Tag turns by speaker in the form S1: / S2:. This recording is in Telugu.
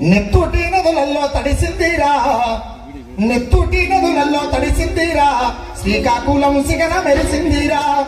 S1: నెత్తుటి నదులలో తడిసిందిరా. నెత్తుటి నదులలో తడిసిందిరా. శ్రీకాకుళం సిగన మెరిసిందిరా.